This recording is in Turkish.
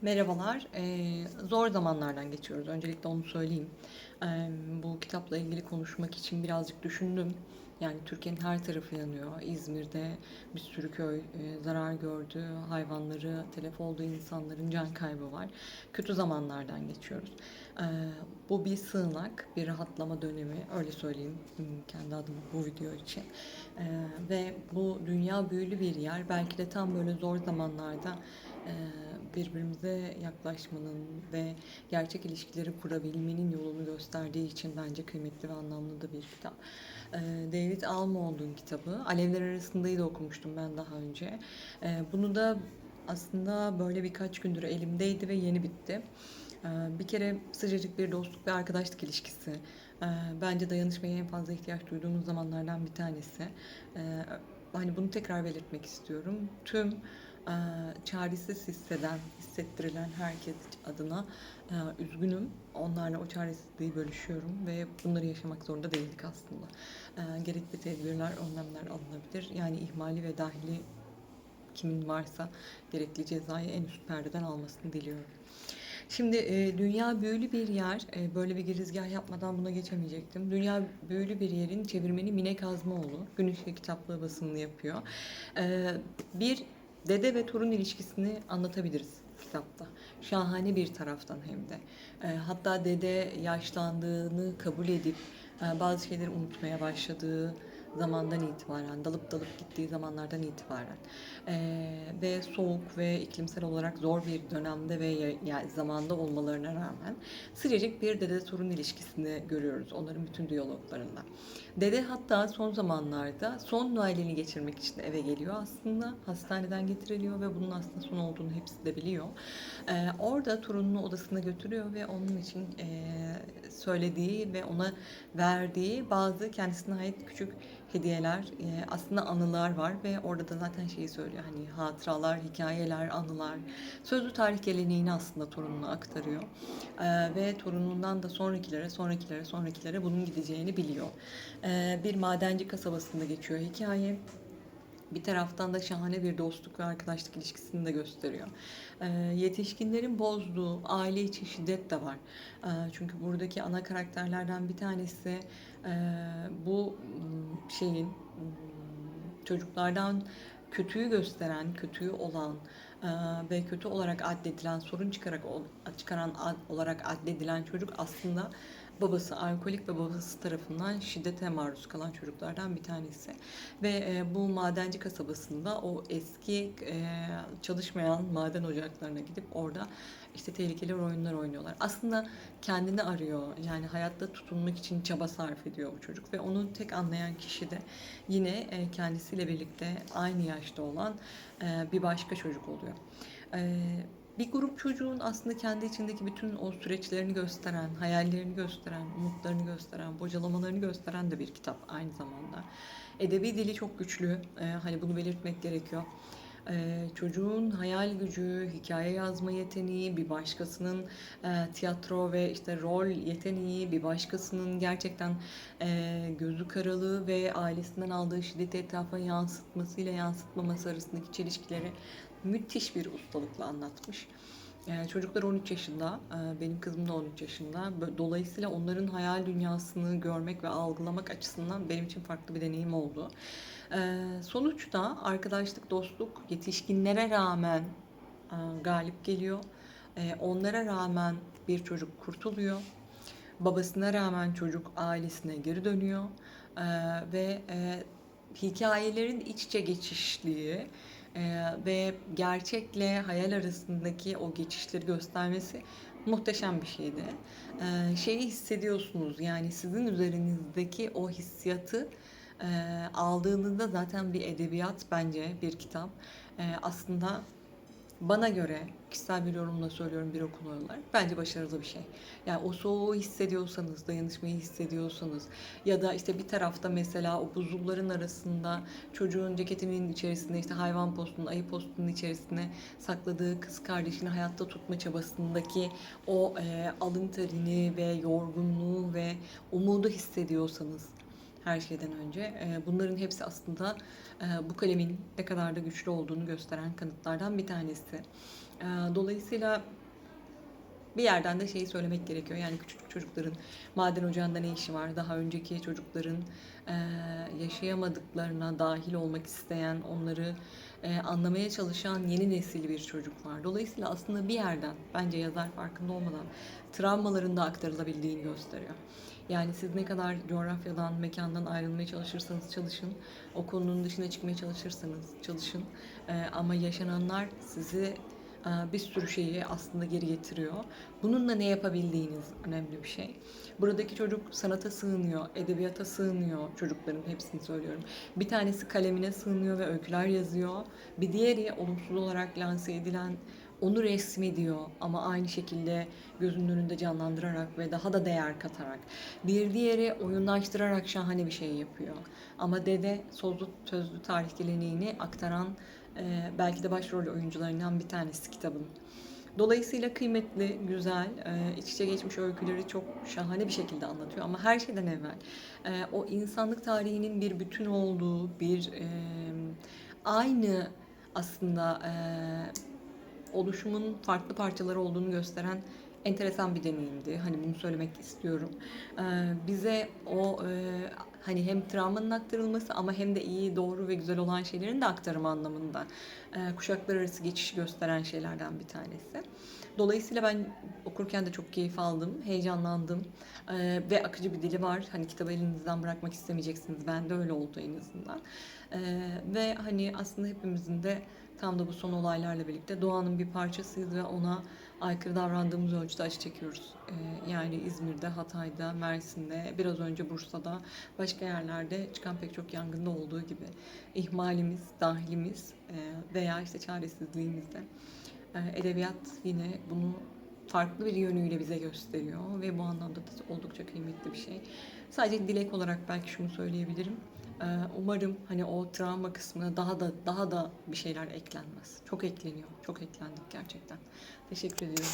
Merhabalar. Eee, zor zamanlardan geçiyoruz. Öncelikle onu söyleyeyim. Eee, bu kitapla ilgili konuşmak için birazcık düşündüm. Yani Türkiye'nin her tarafı yanıyor. İzmir'de bir sürü köy eee, zarar gördü. Hayvanları telef olduğu insanların can kaybı var. Kötü zamanlardan geçiyoruz. Eee, bu bir sığınak, bir rahatlama dönemi. Öyle söyleyeyim kendi adıma bu video için. Eee, ve bu dünya büyülü bir yer. Belki de tam böyle zor zamanlarda birbirimize yaklaşmanın ve gerçek ilişkileri kurabilmenin yolunu gösterdiği için bence kıymetli ve anlamlı da bir kitap. Eee, David Almond'un kitabı. Alevler Arasında'yı da okumuştum ben daha önce. Eee, bunu da aslında böyle birkaç gündür elimdeydi ve yeni bitti. Eee, bir kere sıcacık bir dostluk ve arkadaşlık ilişkisi. Eee, bence dayanışmaya en fazla ihtiyaç duyduğumuz zamanlardan bir tanesi. Hani bunu tekrar belirtmek istiyorum. Tüm çaresiz hisseden, hissettirilen herkes adına eee, üzgünüm. Onlarla o çaresizliği bölüşüyorum ve bunları yaşamak zorunda değildik aslında. Eee, gerekli tedbirler, önlemler alınabilir. Yani ihmali ve dahili kimin varsa gerekli cezayı en üst perdeden almasını diliyorum. Şimdi e, dünya büyülü bir yer. E, böyle bir girizgah yapmadan buna geçemeyecektim. Dünya büyülü bir yerin çevirmeni Mine Kazmaoğlu. Gün Işığı kitaplığı basımını yapıyor. E, bir dede ve torun ilişkisini anlatabiliriz kitapta. Şahane bir taraftan hem de. E, hatta dede yaşlandığını kabul edip e, bazı şeyleri unutmaya başladığı zamandan itibaren, dalıp dalıp gittiği zamanlardan itibaren Eee, ve soğuk ve iklimsel olarak zor bir dönemde ve ya- yani zamanda olmalarına rağmen sıcacık bir dede torun ilişkisini görüyoruz onların bütün diyaloglarında. Dede hatta son zamanlarda son Noel'ini geçirmek için eve geliyor aslında. Hastaneden getiriliyor ve bunun aslında son olduğunu hepsi de biliyor. Eee, orada torununu odasına götürüyor ve onun için eee, söylediği ve ona verdiği bazı kendisine ait küçük hediyeler, eee, aslında anılar var ve orada da zaten şeyi söylüyor hani hatıralar, hikayeler, anılar, sözlü tarih geleneğini aslında torununa aktarıyor. Eee, ve torunundan da sonrakilere, sonrakilere, sonrakilere bunun gideceğini biliyor. Eee, bir madenci kasabasında geçiyor hikaye. Bir taraftan da şahane bir dostluk ve arkadaşlık ilişkisini de gösteriyor. Ee, yetişkinlerin bozduğu aile içi şiddet de var. Ee, çünkü buradaki ana karakterlerden bir tanesi e, bu m, şeyin m, çocuklardan kötüyü gösteren, kötüyü olan e, ve kötü olarak addedilen, sorun çıkarak çıkaran olarak addedilen çocuk aslında babası alkolik ve babası tarafından şiddete maruz kalan çocuklardan bir tanesi. Ve e, bu madenci kasabasında o eski e, çalışmayan maden ocaklarına gidip orada işte tehlikeli oyunlar oynuyorlar. Aslında kendini arıyor. Yani hayatta tutunmak için çaba sarf ediyor bu çocuk ve onu tek anlayan kişi de yine e, kendisiyle birlikte aynı yaşta olan e, bir başka çocuk oluyor. E, bir grup çocuğun aslında kendi içindeki bütün o süreçlerini gösteren, hayallerini gösteren, umutlarını gösteren, bocalamalarını gösteren de bir kitap aynı zamanda. Edebi dili çok güçlü. Ee, hani bunu belirtmek gerekiyor. Ee, çocuğun hayal gücü, hikaye yazma yeteneği, bir başkasının e, tiyatro ve işte rol yeteneği, bir başkasının gerçekten e, gözü karalığı ve ailesinden aldığı şiddeti etrafa yansıtmasıyla yansıtmaması arasındaki çelişkileri müthiş bir ustalıkla anlatmış. Ee, çocuklar 13 yaşında, ee, benim kızım da 13 yaşında. Dolayısıyla onların hayal dünyasını görmek ve algılamak açısından benim için farklı bir deneyim oldu. Ee, sonuçta arkadaşlık, dostluk yetişkinlere rağmen e, galip geliyor. Ee, onlara rağmen bir çocuk kurtuluyor. Babasına rağmen çocuk ailesine geri dönüyor. Ve e, hikayelerin iç içe geçişliği e, ve gerçekle hayal arasındaki o geçişleri göstermesi muhteşem bir şeydi. Ee, şeyi hissediyorsunuz yani sizin üzerinizdeki o hissiyatı e, aldığınızda zaten bir edebiyat bence bir kitap. E, aslında bana göre kişisel bir yorumla söylüyorum bir okuma olarak bence başarılı bir şey. Yani o soğuğu hissediyorsanız, dayanışmayı hissediyorsanız ya da işte bir tarafta mesela o buzulların arasında çocuğun ceketinin içerisinde işte hayvan postunun, ayı postunun içerisine sakladığı kız kardeşini hayatta tutma çabasındaki o e, alın terini ve yorgunluğu ve umudu hissediyorsanız her şeyden önce. E, bunların hepsi aslında e, bu kalemin ne kadar da güçlü olduğunu gösteren kanıtlardan bir tanesi. Ee, Dolayısıyla bir yerden de şeyi söylemek gerekiyor. Yani küçük çocukların maden ocağında ne işi var? Daha önceki çocukların e, yaşayamadıklarına dahil olmak isteyen, onları e, anlamaya çalışan yeni nesil bir çocuk var. Dolayısıyla aslında bir yerden bence yazar farkında olmadan travmaların da aktarılabildiğini gösteriyor. Yani siz ne kadar coğrafyadan, mekandan ayrılmaya çalışırsanız çalışın, o konunun dışına çıkmaya çalışırsanız çalışın. E, ama yaşananlar sizi bir sürü şeyi aslında geri getiriyor. Bununla ne yapabildiğiniz önemli bir şey. Buradaki çocuk sanata sığınıyor, edebiyata sığınıyor çocukların hepsini söylüyorum. Bir tanesi kalemine sığınıyor ve öyküler yazıyor. Bir diğeri olumsuz olarak lanse edilen onu resmediyor ama aynı şekilde gözünün önünde canlandırarak ve daha da değer katarak. Bir diğeri oyunlaştırarak şahane bir şey yapıyor. Ama dede sözlü, sözlü tarih geleneğini aktaran e, belki de başrol oyuncularından bir tanesi kitabın. Dolayısıyla kıymetli, güzel, e, iç içe geçmiş öyküleri çok şahane bir şekilde anlatıyor. Ama her şeyden evvel e, o insanlık tarihinin bir bütün olduğu, bir e, aynı aslında oluşumun farklı parçaları olduğunu gösteren enteresan bir deneyimdi. Hani bunu söylemek istiyorum. Ee, bize o e, hani hem travmanın aktarılması ama hem de iyi, doğru ve güzel olan şeylerin de aktarımı anlamında e, kuşaklar arası geçişi gösteren şeylerden bir tanesi. Dolayısıyla ben okurken de çok keyif aldım, heyecanlandım Ee, ve akıcı bir dili var. Hani kitabı elinizden bırakmak istemeyeceksiniz. Ben de öyle oldu en azından. Ee, ve hani aslında hepimizin de tam da bu son olaylarla birlikte doğanın bir parçasıyız ve ona aykırı davrandığımız ölçüde acı çekiyoruz. Ee, yani İzmir'de, Hatay'da, Mersin'de, biraz önce Bursa'da, başka yerlerde çıkan pek çok yangında olduğu gibi ihmalimiz, dahilimiz e, veya işte çaresizliğimizde. E, edebiyat yine bunu farklı bir yönüyle bize gösteriyor ve bu anlamda da oldukça kıymetli bir şey. Sadece dilek olarak belki şunu söyleyebilirim. Ee, Umarım hani o travma kısmına daha da daha da bir şeyler eklenmez. Çok ekleniyor. Çok eklendik gerçekten. Teşekkür ediyorum.